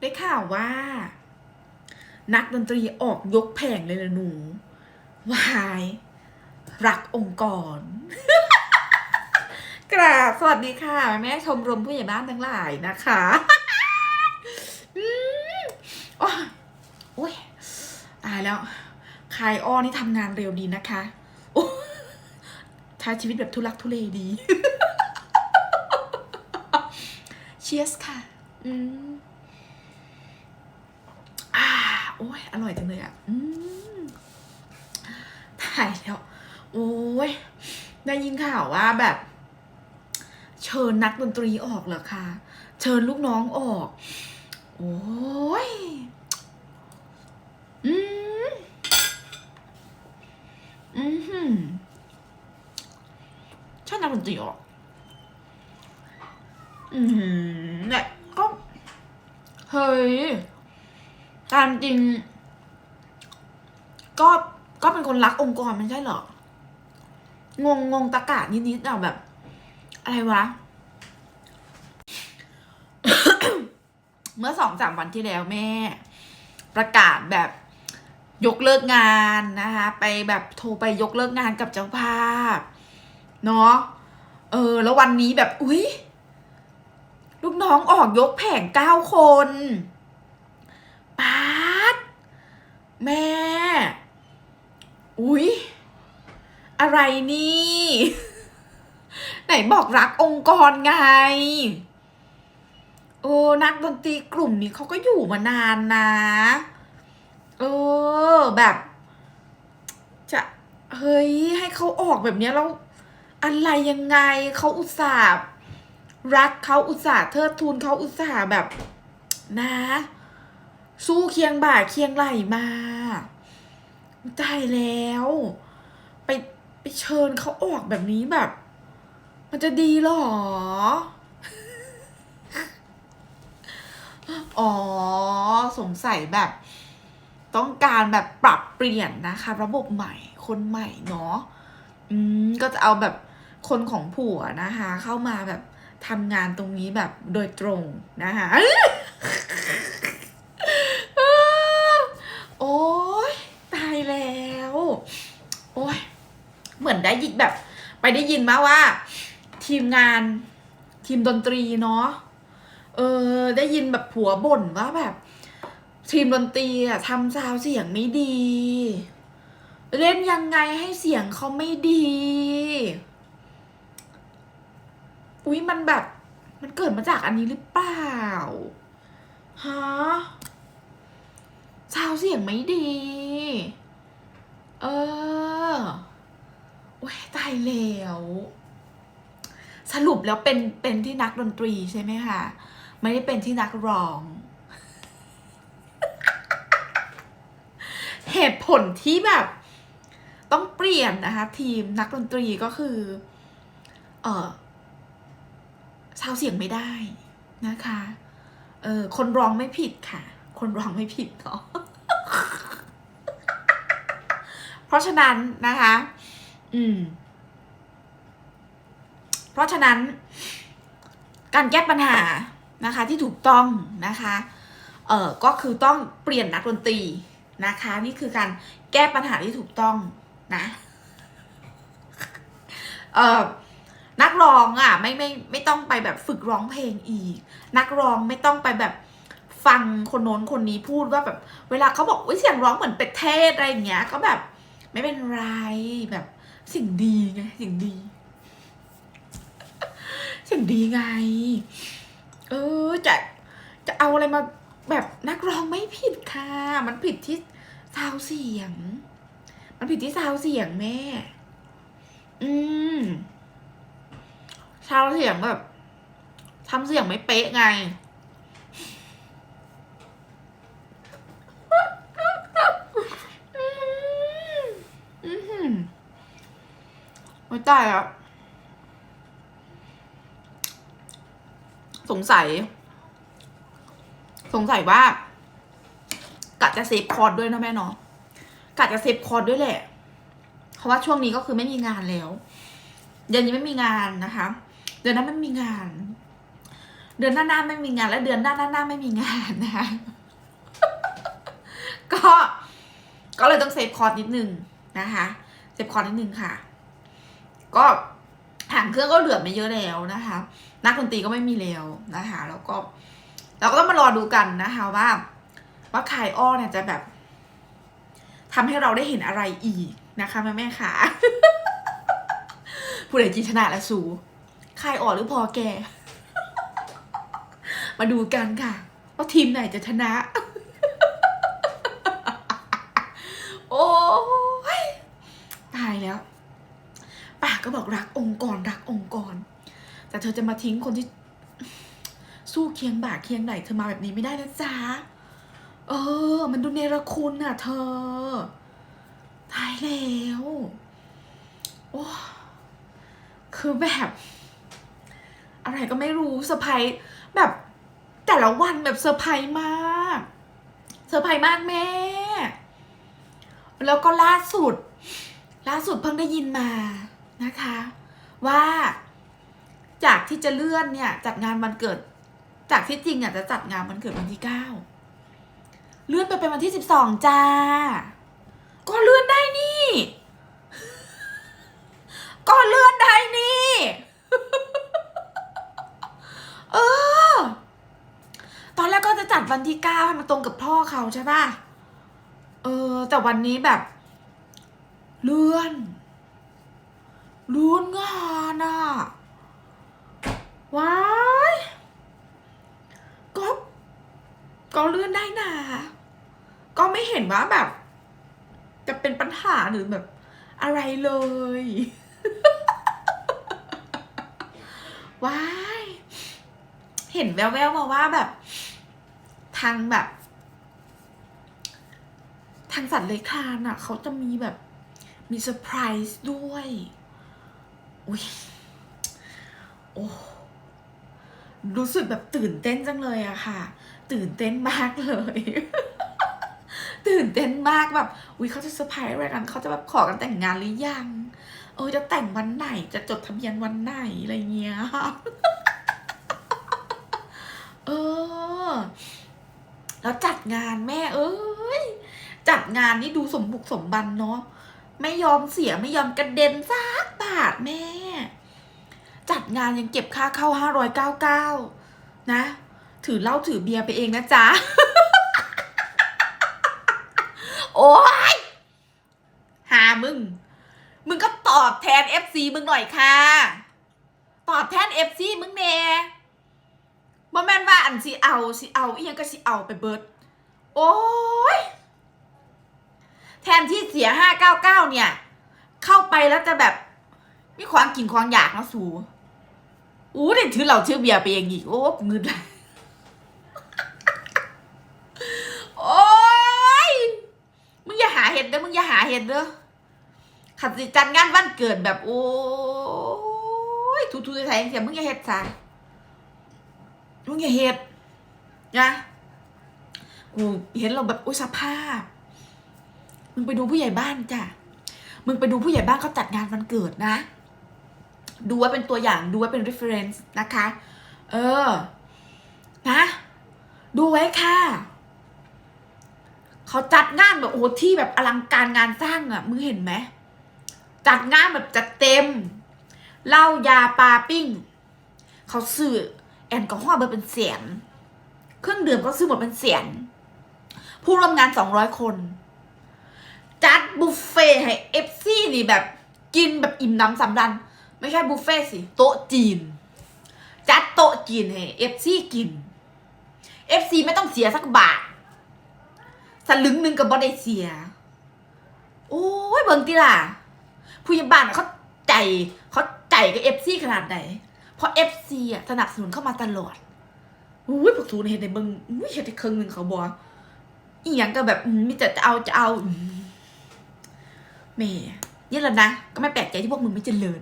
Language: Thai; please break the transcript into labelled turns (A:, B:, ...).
A: ได้ข่าวว่า นักดนตรีออกยกแผงเลยละหนูวาย รักองค์กร กราบสวัสดีค่ะ แม่ชมรมผู้ใหญ่บ้านทั้งหลายนะคะอืมโอ้ยโอยตายแล้วคายอ้อนี่ทำงานเร็วดีนะคะโอ้ใช้ชีวิตแบบทุลักทุเลดี เชียสค่ะ อืม โอ้ยอร่อยจังเลยอะอถ่ายแล้ว โอ้ยได้ยินข่าวว่าแบบ เชิญนักดนตรีออกเหรอคะเชิญลูกน้องออก โอ้ยอืมอืมหืมเชิญนักดนตรีออก อืมเนี่ยก็เฮ้ย ตามจริง ก็ก็เป็นคนรักองค์กรไม่ใช่เหรอ งงงงตะกะนิดๆอะแบบ อะไรวะ เมื่อสองสามวันที่แล้วแม่ ประกาศแบบยกเลิกงานนะคะไปแบบโทรไปยกเลิกงานกับเจ้าภาพ เนาะเออ แล้ววันนี้แบบ อุ๊ยลูกน้องออกยกแผงเก้าคนป๊าด แม่ อุ๊ย อะไรนี่ ไหนบอกรักองค์กรไง โอ้นักดนตรีกลุ่มนี้เขาก็อยู่มานานนะ เออ แบบ จะเฮ้ย ให้เขาออกแบบนี้แล้วอะไรยังไงเขาอุตส่าห์รักเขาอุตส่าห์เทิดทูนเขาอุตส่าห์แบบนะ สู้เคียงบ่าเคียงไหลมาตายแล้ว ไปไปเชิญเขาออกแบบนี้แบบ มันจะดีหรอ อ๋อ สงสัยแบบ ต้องการแบบปรับเปลี่ยนนะคะ ระบบใหม่คนใหม่เนาะอืมก็จะเอาแบบคนของผัวนะคะ เข้ามาแบบทำงานตรงนี้แบบโดยตรงนะคะ โอ้ยตายแล้ว โอ้ยเหมือน ได้ยินแบบ ไปได้ยินมาว่า ทีมงานทีมดนตรีเนาะเออได้ยินแบบผัวบ่นว่าแบบ ทีมดนตรีอะทำซาวเสียงไม่ดี เล่นยังไงให้เสียงเขาไม่ดี อุ๊ยมันแบบ มันเกิดมาจากอันนี้หรือเปล่าฮะซาวเสียงไม่ดี เออายแล้ว สรุปแล้วเป็นเป็นที่นักดนตรีใช่ไหมคะไม่ได้เป็นที่นักร้อง เหตุผลที่แบบ ต้องเปลี่ยนนะคะ ทีมนักดนตรีก็คือ เออซาวเสียงไม่ได้นะคะ เออคนร้องไม่ผิดค่ะ คนร้องไม่ผิดเนาะเพราะฉะนั้นนะคะ อืม ราะฉะนั้น การแก้ปัญหานะคะที่ถูกต้องนะคะเอ่อก็คือต้องเปลี่ยนนักดนตรีนะคะ นี่คือการแก้ปัญหาที่ถูกต้องนะเอ่อนักร้องอะไม่ไม่ไม่ต้องไปแบบฝึกร้องเพลงอีก นักร้องไม่ต้องไปแบบฟังคนโน้นคนนี้พูดว่าแบบ เวลาเขาบอกว่าเสียงร้องเหมือนเป็ดเทศอะไรอย่างเงี้ย ก็แบบไม่เป็นไรแบบสิ่งดีไงสิ่งดี สิ่งดีไง เออจะจะเอาอะไรมาแบบนักร้องไม่ผิดค่ะ มันผิดที่ซาวเสียง มันผิดที่ซาวเสียงแม่ อืมซาวเสียงแบบทำเสียงไม่เป๊ะไงอืมอืมไม่ได้อะส งสัย สงสัยว่ากะจะเซฟคอร์ดด้วยนะแม่เนาะกะจะเซฟคอร์ดด้วยแหละ เพราะว่าช่วงนี้ก็คือไม่มีงานแล้วเดือนนี้ไม่มีงานนะคะ เดือนนั้นไม่มีงาน เดือนหน้าหน้าไม่มีงาน และเดือนหน้าหน้าหน้าไม่มีงานนะคะก็ก็เลยต้องเซฟคอร์สนิดนึงนะคะเซฟคอร์สนิดนึงค่ะ ก็ หางเครื่องก็เหลือไม่เยอะแล้วนะคะ นักดนตรีก็ไม่มีแล้วนะคะ แล้วก็ เราก็ต้องมารอดูกันนะคะว่า ว่าคายอ้อเนี่ยจะแบบทำให้เราได้เห็นอะไรอีกนะคะแม่แม่ๆค่ะผู้ใดจีชนะและสูคายอ้อหรือพอแก มาดูกันค่ะ ว่าทีมไหนจะชนะ โอ้ยตายแล้วปา ก็บอกรักองค์กรรักองค์กร แต่เธอจะมาทิ้งคนที่ สู้เคียงบ่าเคียงไหนเธอมาแบบนี้ไม่ได้นะจ๊ะเออ มันดูเนรคุณน่ะ เธอตายแล้วโอ้คือแบบ อะไรก็ไม่รู้เซอร์ไพรส์แบบแต่ละวันแบบเซอร์ไพรส์มากเซอร์ไพรส์มากแม่ แล้วก็ล่าสุด ล่าสุดเพิ่งได้ยินมา นะคะ ว่าจากที่จะเลื่อนเนี่ยจัดงานวันเกิด จากที่จริงอะจะจัดงานวันเกิดวันที่เก้าเลื่อนไปเป็นวันที่สิบสองจ้า ก็เลื่อนได้นี่ ก็เลื่อนได้นี่ เออ ตอนแรกก็จะจัดวันที่เก้าให้มันตรงกับพ่อเขาใช่ป่ะ เออ แต่วันนี้แบบ เลื่อน ลื่อนงานอะ ว้ายก็ก็เลื่อนได้นะก็ไม่เห็นว่าแบบ จะเป็นปัญหาหรือแบบ อะไรเลย ว้าย เห็นแววๆมาว่าแบบ ทางแบบ ทางสัตว์เลื้อยคลานอะ เขาจะมีแบบมีเซอร์ไพรส์ด้วย อุ้ยโอ้รู้สึกแบบตื่นเต้นจังเลยอะค่ะ ตื่นเต้นมากเลย ตื่นเต้นมากแบบอุ้ยเขาจะเซอร์ไพรส์อะไรกันเขาจะแบบขอกันแต่งงานหรือยังเออจะแต่งวันไหนจะจดทะเบียนวันไหนอะไรเงี้ยเออ แล้วจัดงานแม่ เอ้ยจัดงานนี่ดูสมบุกสมบันเนาะ ไม่ยอมเสียไม่ยอมกระเด็นสักบาทแม่ จัดงานยังเก็บค่าเข้าห้าร้อยเก้าเก้านะ ถือเหล้าถือเบียร์ไปเองนะจ๊ะ โอ้ยหามึง มึงก็ตอบแทน FC มึงหน่อยค่ะ ตอบแทน FC มึงแน่บ่แม่นว่าอันสิเอาสิเอาอีหยังก็สิเอาไปเบิด โอ้ย แทนที่เสียห้าเก้าเก้าเนี่ย เข้าไปแล้วจะแบบมีความกินความอยากนาะสูอู้เด็ถือเหล่าถือเบียร์ไปเองอีกโอ้กเงินเลยโอ้ยมึงอย่าหาเห็ดเด้อมึงอย่าหาเห็ดเด้อขัดสิจัดงานวันเกิดแบบโอ้ยทุๆไทยเสียมึงอย่าเห็ดซะมึงอย่าเห็ดนะกูเห็นเราแบบโอ้ยสภาพ มึงไปดูผู้ใหญ่บ้านจ้ะ มึงไปดูผู้ใหญ่บ้านเขาจัดงานวันเกิดนะ ดูไว้เป็นตัวอย่างดูไว้เป็น reference นะคะ เออ นะ ดูไว้ค่ะเขาจัดงานแบบโอ้ที่แบบอลังการงานสร้างอะ่ะมึงเห็นไหมจัดงานแบบจัดเต็มเหล้ายาปลาปิ้งเขาซื้อแอลกอฮอล์มาเป็นแสนเครื่องดื่มก็ซื้อหมดเป็นแสนผู้ร่วมงานสองร้อยคน จัดบุฟเฟ่ให้เอฟซีนี่แบบกินแบบอิ่มน้ำสำรัน ไม่ใช่บุฟเฟ่สิโต๊ะจีน จัดโต๊ะจีนให้เอฟซีกินเอฟซีไม่ต้องเสียสักบาทสลึงหนึ่งกับบอได้เสีย โอ้ยเบิ่งติล่ะ ผู้ใหญ่บ้านเขาใจเขาใจกับเอฟซีขนาดไหน เพราะเอฟซีอะสนับสนุนเข้ามาตลอดอุ้ยพวกทูนเห็นในเบิ่งอุ้ยเห็นในเครึ่งหนึ่งเขาบอกอีหยังก็แบบมมีแต่จะเอาจะเอา มแหม่นี่แหละนะ ก็ไม่แปลกใจที่พวกมึงไม่เจริญ